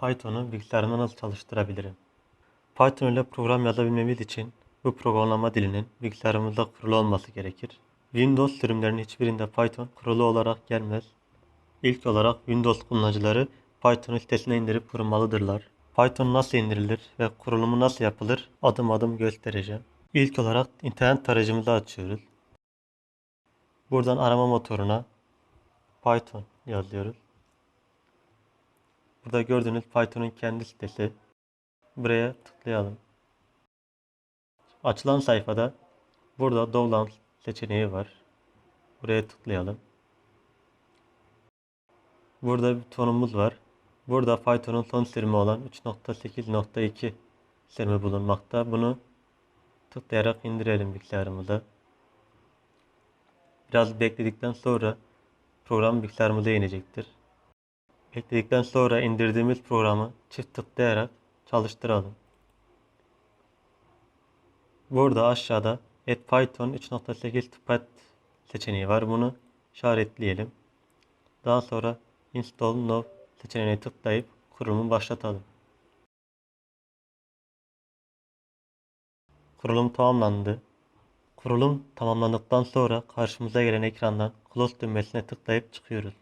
Python'u bilgisayarımda nasıl çalıştırabilirim? Python ile program yazabilmemiz için bu programlama dilinin bilgisayarımızda kurulu olması gerekir. Windows sürümlerinin hiçbirinde Python kurulu olarak gelmez. İlk olarak Windows kullanıcıları Python'u sitesine indirip kurmalıdırlar. Python nasıl indirilir ve kurulumu nasıl yapılır adım adım göstereceğim. İlk olarak internet tarayıcımızı açıyoruz. Buradan arama motoruna Python yazıyoruz. Burada gördüğünüz Python'un kendi sitesi. Buraya tıklayalım. Açılan sayfada burada Download seçeneği var. Buraya tıklayalım. Burada bir butonumuz var. Burada Python'un son sürümü olan 3.8.2 sürümü bulunmakta. Bunu tıklayarak indirelim bilgisayarımıza. Biraz bekledikten sonra program bilgisayarımıza inecektir. Bekledikten sonra indirdiğimiz programı çift tıklayarak çalıştıralım. Burada aşağıda Add Python 3.8 to Pad seçeneği var. Bunu işaretleyelim. Daha sonra Install Now seçeneğine tıklayıp kurulumu başlatalım. Kurulum tamamlandı. Kurulum tamamlandıktan sonra karşımıza gelen ekrandan Close düğmesine tıklayıp çıkıyoruz.